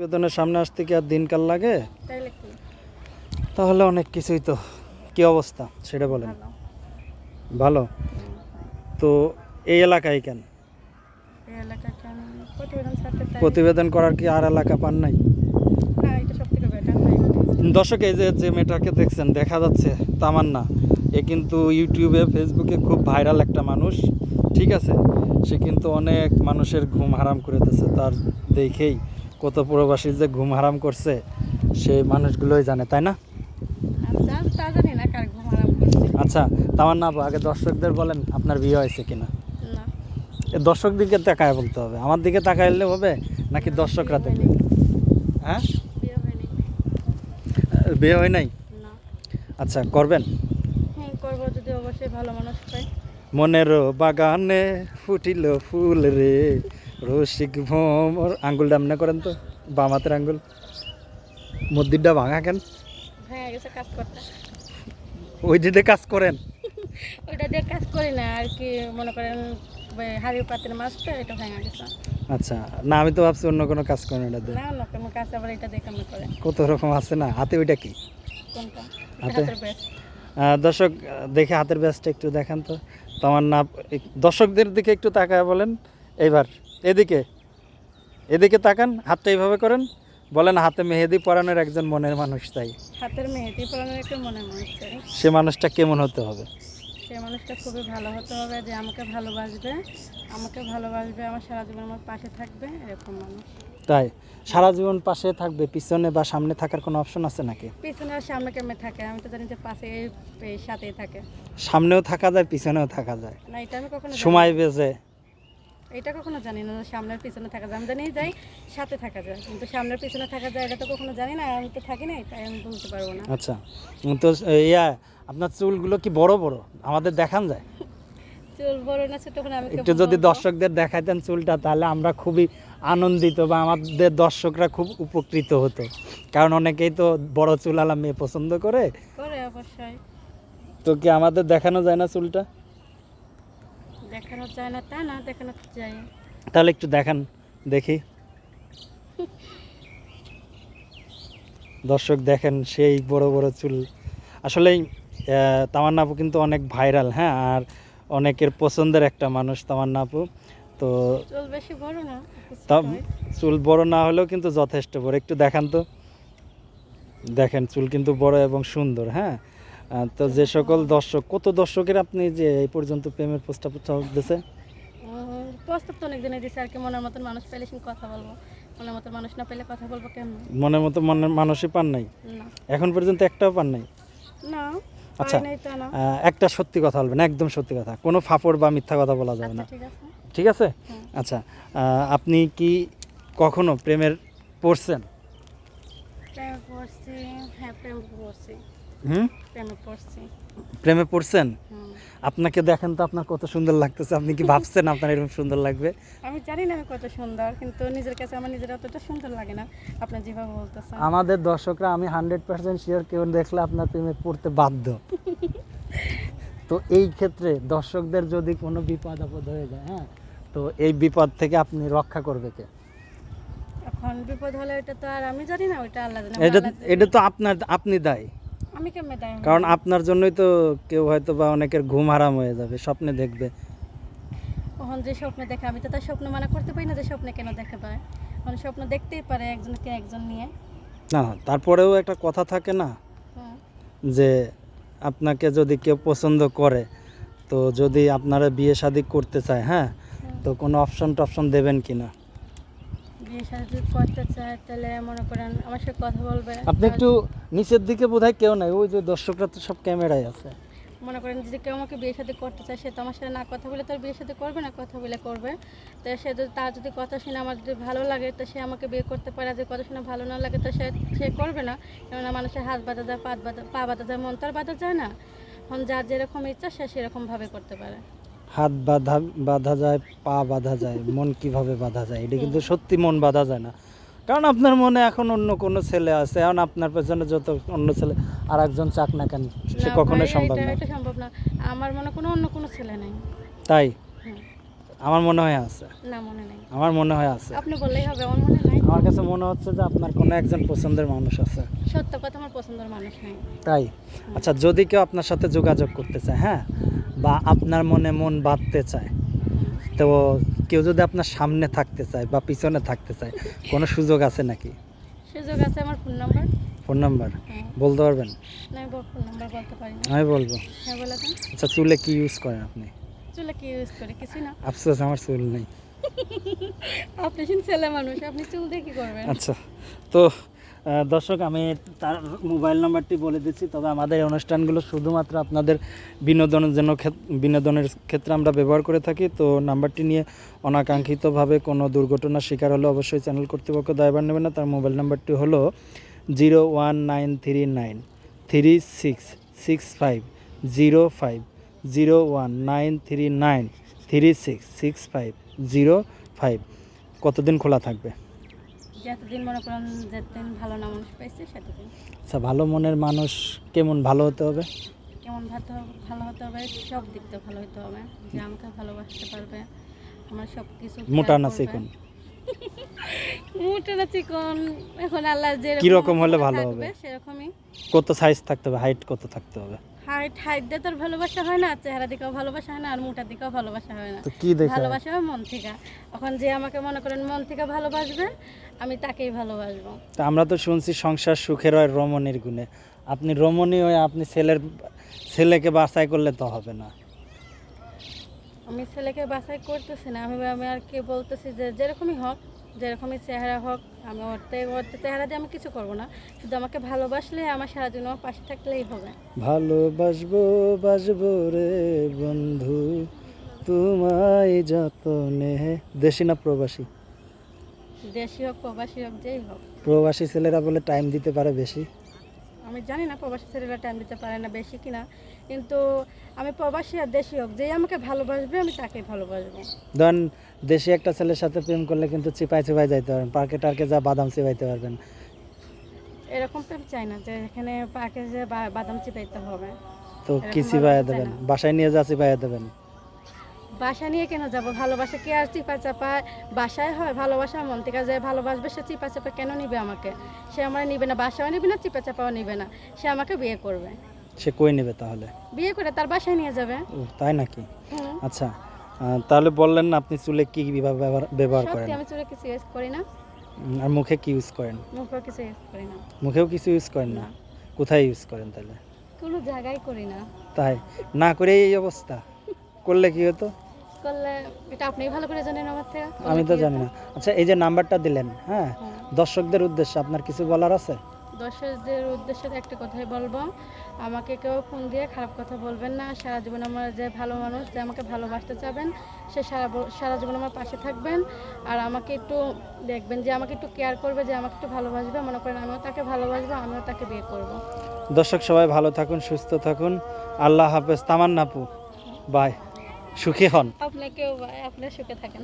প্রতিবেদনের সামনে আসতে কি আর দিনকাল লাগে? তাহলে অনেক কিছুই তো। কি অবস্থা? সেটা বলেন। ভালো। তো এই এলাকায় কেন? প্রতিবেদন করার কি আর এলাকা পান নাই? তাই দর্শক এই যে যে মেয়েটাকে দেখছেন দেখা যাচ্ছে তামান্না। এ কিন্তু ইউটিউবে ফেসবুকে খুব ভাইরাল একটা মানুষ ঠিক আছে? সে কিন্তু অনেক মানুষের ঘুম হারাম করে দিয়েছে তার দেখেই। কত প্রবাসী যে ঘুম হারাম করছে সেই মানুষগুলোই জানে তাই না? না আচ্ছা তামান্না আপু আগে দর্শকদের বলেন আপনার বিয়ে হয়েছে কিনা? না। এ দর্শক দিকে তাকায় বলতে হবে। আমার দিকে তাকাইলে হবে নাকি দর্শকরা দেখবে? হ্যাঁ? বিয়ে হয় নাই? আচ্ছা করবেন? হ্যাঁ করব যদি অবশ্যই ভালো মানুষ মনের বাগানে ফুটিল ফুল রে রসিক ভ্রমর আঙ্গুলটা এমনি করেন তো? বাম হাতের আঙ্গুল। মন্দিরটা ভাঙা কেন? ওই দিকে কাজ করেন। ওইটা দিয়ে কাজ করি না আর কি মনে করেন হাড়ির পাতের মাছ তো এটা ভেঙে গেছে। আচ্ছা না আমি তো ভাবছি অন্য কোনো কাজ করেন এটা না না কোনো কাজ আবার এটা দিয়ে কামে করে কত রকম আছে না? হাতে ওইটা কি? কোনটা? হাতে? দর্শক দেখে হাতের ব্যাসটা একটু দেখান তো। তোমার না দর্শকদের দিকে একটু তাকায় বলেন। এইবার এদিকে এদিকে তাকান হাতটা এইভাবে করেন বলেন হাতে মেহেদি পরানোর একজন মনের মানুষ তাই। হাতের মেহেদি পরানোর একটা মনে মানুষ চাই সে মানুষটা কেমন হতে হবে? সে মানুষটা খুবই ভালো হতে হবে যে আমাকে ভালোবাসবে আমাকে ভালোবাসবে আমার সারা জীবন আমার পাশে থাকবে এরকম মানুষ। তাই সারা জীবন পাশে থাকবে পিছনে বা সামনে থাকার কোনো অপশন আছে নাকি? পিছনে আর সামনে কেমনে থাকে? আমি তো জানি যে পাশে সাথেই থাকে। সামনেও থাকা যায় পিছনেও থাকা যায়। না এটা আমি কখনো সময় বেজে এটা কখনো জানি না সামনের পিছনে থাকা যায়। আমি জানি যাই সাথে থাকা যায় কিন্তু সামনের পিছনে থাকা যায় এটা তো কখনো জানি না আমি তো থাকি না তাই আমি বলতে পারব না। আচ্ছা তো ইয়া আপনার চুলগুলো কি বড় বড়? আমাদের দেখান যায়। চুল বড় না ছোট আমি একটু যদি দর্শকদের দেখাইতেন চুলটা তাহলে আমরা খুবই আনন্দিত বা আমাদের দর্শকরা খুব উপকৃত হতো। কারণ অনেকেই তো বড় চুলালা মেয়ে পছন্দ করে। করে অবশ্যই। তো কি আমাদের দেখানো যায় না চুলটা? দেখানো যায় না তা না দেখানো যায়। তাহলে একটু দেখান দেখি। দর্শক দেখেন সেই বড় বড় চুল। আসলেই আহ, তামান্না আপু কিন্তু অনেক ভাইরাল হ্যাঁ? আর অনেকের পছন্দের একটা মানুষ তামান্না আপু তো চুল বেশি বড় না চুল বড় না হলেও কিন্তু যথেষ্ট বড়। একটু দেখান তো। দেখেন চুল কিন্তু বড় এবং সুন্দর হ্যাঁ? তো যে সকল দর্শক কত দর্শকের আপনি যে এই পর্যন্ত প্রেমের প্রস্তাব দিয়েছে প্রস্তাব তো অনেক দিনে দিছে আর কি মনের মতন মানুষ পেলে কথা বলব। মনের মতন মানুষ না পেলে কথা বলব কেমন? মনের মতো মানুষই পান নাই? এখন পর্যন্ত একটাও পান নাই? না আচ্ছা। একটা সত্যি কথা বলবেন একদম সত্যি কথা। কোনো ফাপড় বা মিথ্যা কথা বলা যাবে আচ্ছা না ঠিক আছে। ঠিক আছে। আচ্ছা আপনি কি কখনো প্রেমের পড়ছেন? প্রেমে পড়ছি হ্যাঁ প্রেমে পড়ছি। হুম? প্রেমে পড়ছি। প্রেমে পড়ছেন? আপনাকে দেখেন তো আপনার কত সুন্দর লাগতেছে। আপনি কি ভাবছেন আপনার এরকম সুন্দর লাগবে? আমি জানি না আমি কত সুন্দর কিন্তু নিজের কাছে আমার নিজের অতটা সুন্দর লাগে না। আপনি যেভাবে বলতেছেন। আমাদের দর্শকরা আমি হান্ড্রেড পার্সেন্ট শিওর কেউ দেখলে আপনার প্রেমে পড়তে বাধ্য। তো এই ক্ষেত্রে দর্শকদের যদি কোনো বিপদ আপদ হয়ে যায় হ্যাঁ তো এই বিপদ থেকে আপনি রক্ষা করবে কে? এখন বিপদ হলে এটা তো আর আমি জানি না ওইটা আল্লাহ জানে এটা এটা তো আপনার আপনি দায়ী। আমি কেমনে দায় কারণ আপনার জন্যই তো কেউ হয়তো বা অনেকের ঘুম হারাম হয়ে যাবে স্বপ্নে দেখবে। কখন যে স্বপ্ন দেখে আমি তো তার স্বপ্ন মানা করতে পারি না যে স্বপ্নে কেন দেখে পায়। মানে স্বপ্ন দেখতেই পারে একজনকে একজন নিয়ে। না তারপরেও একটা কথা থাকে না যে আপনাকে যদি কেউ পছন্দ করে তো যদি আপনারা বিয়ে শাদী করতে চায় হ্যাঁ তো কোনো অপশন টপশন দেবেন কি না? বিয়ে সাথে যদি করতে চায় তাহলে মনে করেন আমার সাথে কথা বলবে। আপনি একটু নিচের দিকে বোধহয় কেউ নাই ওই যে দর্শকরা তো সব ক্যামেরায় আছে। মনে করেন যদি কেউ আমাকে বিয়ে সাথে করতে চায় সে তো আমার সাথে না কথা বলে তার বিয়ে সাথে করবে না কথা বলে করবে। তো সে যদি তার যদি কথা শুনে আমার যদি ভালো লাগে তো সে আমাকে বিয়ে করতে পারে আর যদি কথা শুনে ভালো না লাগে তো সে সে করবে না। কেননা মানুষের হাত বাঁধা যায় পা বাঁধা পা বাঁধা যায় মন তার বাঁধা যায় না। এখন যার যেরকম ইচ্ছা সে সেরকমভাবে করতে পারে। হাত বাঁধা বাঁধা যায় পা বাঁধা যায় মন কীভাবে বাঁধা যায়? এটা কিন্তু সত্যি মন বাঁধা যায় না। কারণ আপনার মনে এখন অন্য কোনো ছেলে আছে এখন আপনার পেছনে যত অন্য ছেলে আর একজন চাক না কেন? সে না কখনোই সম্ভব না। সম্ভব না। আমার মনে কোনো অন্য কোনো ছেলে নেই। তাই? আমার মনে হয় আছে। না মনে নেই। আমার মনে হয় আছে। আপনি বললেই হবে আমার মনে নাই আমার কাছে মনে হচ্ছে যে আপনার কোনো একজন পছন্দের মানুষ আছে। সত্য কথা আমার পছন্দের মানুষ নাই। তাই? আচ্ছা যদি কেউ আপনার সাথে যোগাযোগ করতে চায় হ্যাঁ? বা আপনার মনে মন বাঁধতে চায়। তো কেউ যদি আপনার সামনে থাকতে চায় বা পিছনে থাকতে চায় কোনো সুযোগ আছে নাকি? সুযোগ আছে আমার ফোন নাম্বার ফোন নাম্বার বলতে পারবেন? না আমি বলব। হ্যাঁ আচ্ছা চুলে কি ইউজ করেন আপনি? চুলে কি ইউজ করি? কিছুই না। আফসোস আমার চুল নেই। আপনি ছেলে মানুষ আপনি চুল দিয়ে কি করবেন? আচ্ছা তো দর্শক, আমি তার মোবাইল নাম্বারটি বলে দিচ্ছি। তবে আমাদের অনুষ্ঠানগুলো শুধুমাত্র আপনাদের বিনোদনের জন্য বিনোদনের ক্ষেত্রে আমরা ব্যবহার করে থাকি। তো নাম্বারটি নিয়ে অনাকাঙ্ক্ষিতভাবে কোনো দুর্ঘটনার শিকার হলে অবশ্যই চ্যানেল কর্তৃপক্ষ দায়ভার নেবে না। তার মোবাইল নাম্বারটি হলো zero one nine three nine three six six five zero five zero one nine three nine three six six five zero five. কতদিন খোলা থাকবে? যতদিন মনে করেন যেদিন ভালো না মানুষ পাইছে সেতদিন। আচ্ছা ভালো মনের মানুষ কেমন ভালো হতে হবে? কেমন ভালো ভালো হতে হবে সব দিক দিয়ে ভালো হতে হবে। যে আমাকে ভালোবাসতে পারবে আমার সব কিছু মোটা না চিকন? মোটা না চিকন এখন আল্লাহ যে কীরকম হলে ভালো হবে? সেরকমই। কত সাইজ থাকতে হবে হাইট কত থাকতে হবে? হাইট হাইট দিয়ে তোর ভালোবাসা হয় না চেহারা দিকেও ভালোবাসা হয় না আর মোটা দিকেও ভালোবাসা হয় না। কি দেখে? ভালোবাসা হয় মন থেকে। এখন যে আমাকে মনে করেন মন থেকে ভালোবাসবে আমি তাকেই ভালোবাসবো। তা আমরা তো শুনছি সংসার সুখের হয় রমণীর গুণে। আপনি রমণী হয়ে আপনি ছেলের ছেলেকে বাছাই করলে তো হবে না। আমি ছেলেকে বাছাই করতেছি না আমি আমি আর কি বলতেছি যে যেরকমই হোক যেরকমই চেহারা হোক আমি ওরতে ওরতে চেহারা দিয়ে আমি কিছু করব না। শুধু আমাকে ভালোবাসলে আমার সারা জীবন পাশে থাকলেই হবে। ভালোবাসবো বাসবো রে বন্ধু তোমায় যত যতনে। দেশি না প্রবাসী? দেশি হোক প্রবাসী হোক যেই হোক। প্রবাসী ছেলেরা বলে টাইম দিতে পারে বেশি? আমি জানি না প্রবাসী ছেলেরা টাইম দিতে পারে না বেশি কিনা। কিন্তু আমি প্রবাসী আর দেশি হোক যেই আমাকে ভালোবাসবে আমি তাকে ভালোবাসবো। ধরেন দেশি একটা ছেলের সাথে প্রেম করলে কিন্তু চিপাই চিপাই যাইতে পারবেন পার্কে টার্কে যা বাদাম চিপাইতে পারবেন। এরকম তো আমি চাই না যে এখানে পার্কে যে বা- বাদাম চিপাইতে হবে। তো কি চিপাইয়া দেবেন। বাসায় নিয়ে যা চিপাইয়া দেবেন। বাসা নিয়ে কেন যাব? ভালোবাসা কে আর চিপা চাপা? বাসায় হয় ভালোবাসা মন থেকে যায় ভালোবাসবে সে চিপা চাপা কেন নিবে আমাকে? সে আমার নিবে না বাসাও নিবে না চিপা চাপাও নিবে না সে আমাকে বিয়ে করবে। সে কই নেবে তাহলে? বিয়ে করে তার বাসায় নিয়ে যাবে। তাই নাকি? আচ্ছা তাহলে বললেন না আপনি চুলে কি কীভাবে ব্যবহার ব্যবহার করেন? আমি চুলে কিছু ইউজ করি না। আর মুখে কি ইউজ করেন? মুখেও কিছু ইউজ করি না। মুখেও কিছু ইউজ করেন না। কোথায় ইউজ করেন তাহলে? কোনো জায়গায় করি না। তাই? না করে এই অবস্থা? করলে কি হতো? করলে এটা আপনি ভালো করে জানেন আমার থেকে। আমি তো কি জানি না। আচ্ছা এই যে নাম্বারটা দিলেন হ্যাঁ? দর্শকদের উদ্দেশ্যে আপনার কিছু বলার আছে? দর্শকদের উদ্দেশ্যে একটা কথাই বলব। আমাকে কেউ ফোন দিয়ে খারাপ কথা বলবেন না। সারা জীবন আমার যে ভালো মানুষ যে আমাকে ভালোবাসতে চাবেন সে সারা সারা জীবন আমার পাশে থাকবেন। আর আমাকে একটু দেখবেন যে আমাকে একটু কেয়ার করবে যে আমাকে একটু ভালোবাসবে। মনে করেন আমিও তাকে ভালোবাসবো আমিও তাকে বিয়ে করব। দর্শক সবাই ভালো থাকুন সুস্থ থাকুন। আল্লাহ হাফেজ। তামান্নাপু বাই সুখী হন। আপনাকেও আপনার সুখে থাকেন।